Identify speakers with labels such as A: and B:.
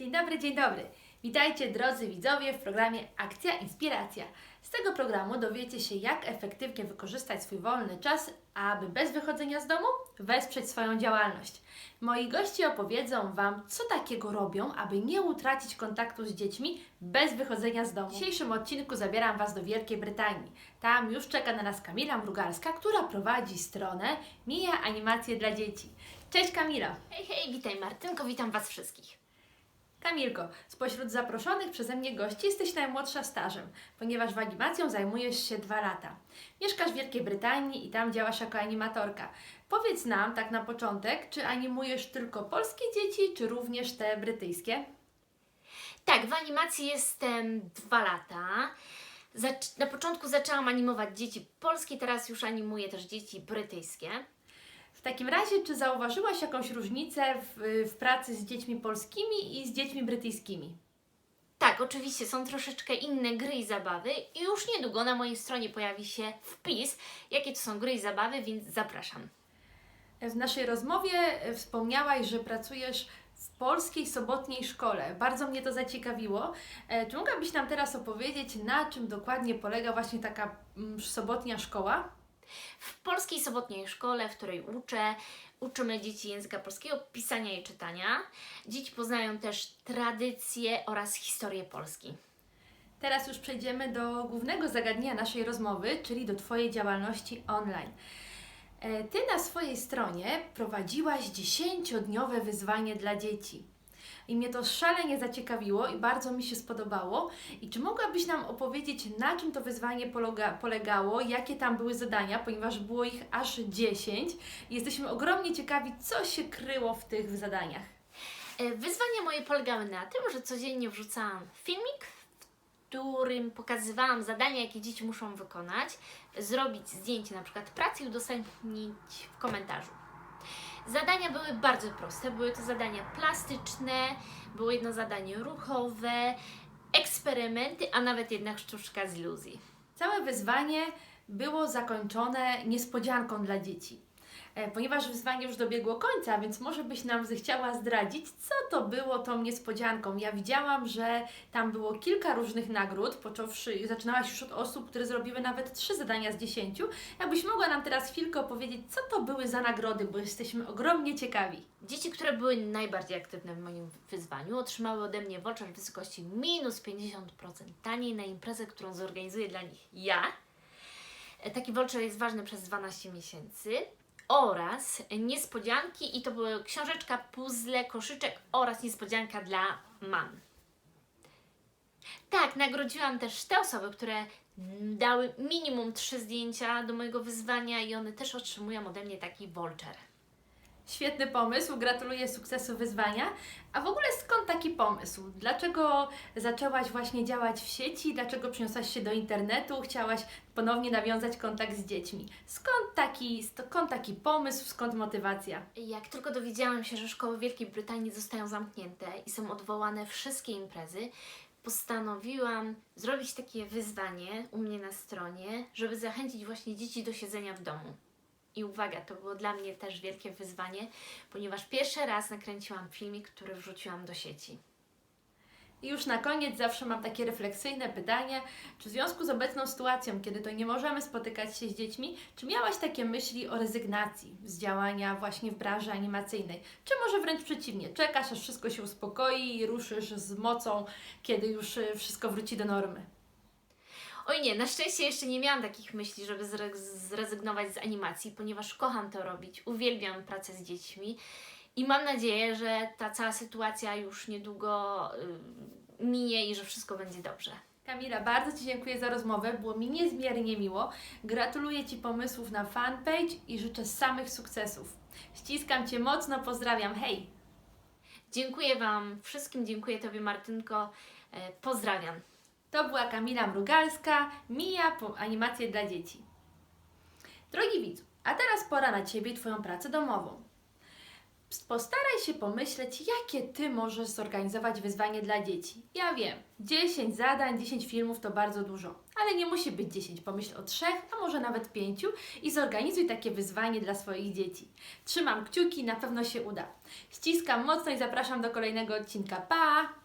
A: Dzień dobry, dzień dobry. Witajcie drodzy widzowie w programie Akcja Inspiracja. Z tego programu dowiecie się, jak efektywnie wykorzystać swój wolny czas, aby bez wychodzenia z domu wesprzeć swoją działalność. Moi goście opowiedzą Wam, co takiego robią, aby nie utracić kontaktu z dziećmi bez wychodzenia z domu. W dzisiejszym odcinku zabieram Was do Wielkiej Brytanii. Tam już czeka na nas Kamila Mrugalska, która prowadzi stronę Mija Animacje dla Dzieci. Cześć Kamila!
B: Hej, hej, witaj Martynko, witam Was wszystkich.
A: Kamilko, spośród zaproszonych przeze mnie gości jesteś najmłodsza stażem, ponieważ w animacją zajmujesz się dwa lata. Mieszkasz w Wielkiej Brytanii i tam działasz jako animatorka. Powiedz nam tak na początek, czy animujesz tylko polskie dzieci, czy również te brytyjskie?
B: Tak, w animacji jestem dwa lata. Na początku zaczęłam animować dzieci polskie, teraz już animuję też dzieci brytyjskie.
A: W takim razie, czy zauważyłaś jakąś różnicę w, w pracy z dziećmi polskimi i z dziećmi brytyjskimi?
B: Tak, oczywiście są troszeczkę inne gry i zabawy i już niedługo na mojej stronie pojawi się wpis, jakie to są gry i zabawy, więc zapraszam.
A: W naszej rozmowie e, wspomniałaś, że pracujesz w polskiej sobotniej szkole. Bardzo mnie to zaciekawiło. E, Czy mogłabyś nam teraz opowiedzieć, na czym dokładnie polega właśnie taka mm, sobotnia szkoła?
B: W polskiej sobotniej szkole, w której uczę, uczymy dzieci języka polskiego, pisania i czytania. Dzieci poznają też tradycje oraz historię Polski.
A: Teraz już przejdziemy do głównego zagadnienia naszej rozmowy, czyli do Twojej działalności online. E, Ty na swojej stronie prowadziłaś 10-dniowe wyzwanie dla dzieci. I mnie to szalenie zaciekawiło i bardzo mi się spodobało. I czy mogłabyś nam opowiedzieć, na czym to wyzwanie polega, polegało, jakie tam były zadania, ponieważ było ich aż 10. I jesteśmy ogromnie ciekawi, co się kryło w tych zadaniach.
B: E, Wyzwania moje polegały na tym, że codziennie wrzucałam filmik, w którym pokazywałam zadania, jakie dzieci muszą wykonać, zrobić zdjęcie na przykład pracy i udostępnić w komentarzu. Zadania były bardzo proste, były to zadania plastyczne, było jedno zadanie ruchowe, eksperymenty, a nawet jedna sztuczka z iluzji.
A: Całe wyzwanie było zakończone niespodzianką dla dzieci. E, Ponieważ wyzwanie już dobiegło końca, więc może byś nam zechciała zdradzić, co to było tą niespodzianką. Ja widziałam, że tam było kilka różnych nagród, począwszy, zaczynałaś już od osób, które zrobiły nawet trzy zadania z dziesięciu. Jakbyś mogła nam teraz chwilkę opowiedzieć, co to były za nagrody, bo jesteśmy ogromnie ciekawi.
B: Dzieci, które były najbardziej aktywne w moim wyzwaniu, otrzymały ode mnie voucher w wysokości minus 50% taniej na imprezę, którą zorganizuję dla nich ja. E, Taki voucher jest ważny przez 12 miesięcy. Oraz niespodzianki, i to były książeczka, puzzle, koszyczek oraz niespodzianka dla mam. Tak, nagrodziłam też te osoby, które dały minimum trzy zdjęcia do mojego wyzwania i one też otrzymują ode mnie taki voucher.
A: Świetny pomysł, gratuluję sukcesu wyzwania. A w ogóle skąd taki pomysł? Dlaczego zaczęłaś właśnie działać w sieci? Dlaczego przyniosłaś się do internetu? Chciałaś ponownie nawiązać kontakt z dziećmi? Skąd taki, skąd taki pomysł, skąd motywacja?
B: Jak tylko dowiedziałam się, że szkoły Wielkiej Brytanii zostają zamknięte i są odwołane wszystkie imprezy, postanowiłam zrobić takie wyzwanie u mnie na stronie, żeby zachęcić właśnie dzieci do siedzenia w domu. I uwaga, to było dla mnie też wielkie wyzwanie, ponieważ pierwszy raz nakręciłam filmik, który wrzuciłam do sieci.
A: I już na koniec zawsze mam takie refleksyjne pytanie, czy w związku z obecną sytuacją, kiedy to nie możemy spotykać się z dziećmi, czy miałaś takie myśli o rezygnacji z działania właśnie w branży animacyjnej? Czy może wręcz przeciwnie, czekasz aż wszystko się uspokoi i ruszysz z mocą, kiedy już y, wszystko wróci do normy?
B: Oj nie, na szczęście jeszcze nie miałam takich myśli, żeby zre- zrezygnować z animacji, ponieważ kocham to robić, uwielbiam pracę z dziećmi i mam nadzieję, że ta cała sytuacja już niedługo y, minie i że wszystko będzie dobrze.
A: Kamila, bardzo Ci dziękuję za rozmowę, było mi niezmiernie miło. Gratuluję Ci pomysłów na fanpage i życzę samych sukcesów. Ściskam Cię mocno, pozdrawiam, hej!
B: Dziękuję Wam wszystkim, dziękuję Tobie Martynko, e, pozdrawiam.
A: To była Kamila Mrugalska, Mija animacje dla dzieci. Drogi widzu, a teraz pora na Ciebie Twoją pracę domową. Postaraj się pomyśleć, jakie Ty możesz zorganizować wyzwanie dla dzieci. Ja wiem, 10 zadań, 10 filmów to bardzo dużo, ale nie musi być 10. Pomyśl o trzech, a może nawet pięciu i zorganizuj takie wyzwanie dla swoich dzieci. Trzymam kciuki, na pewno się uda. Ściskam mocno i zapraszam do kolejnego odcinka. Pa!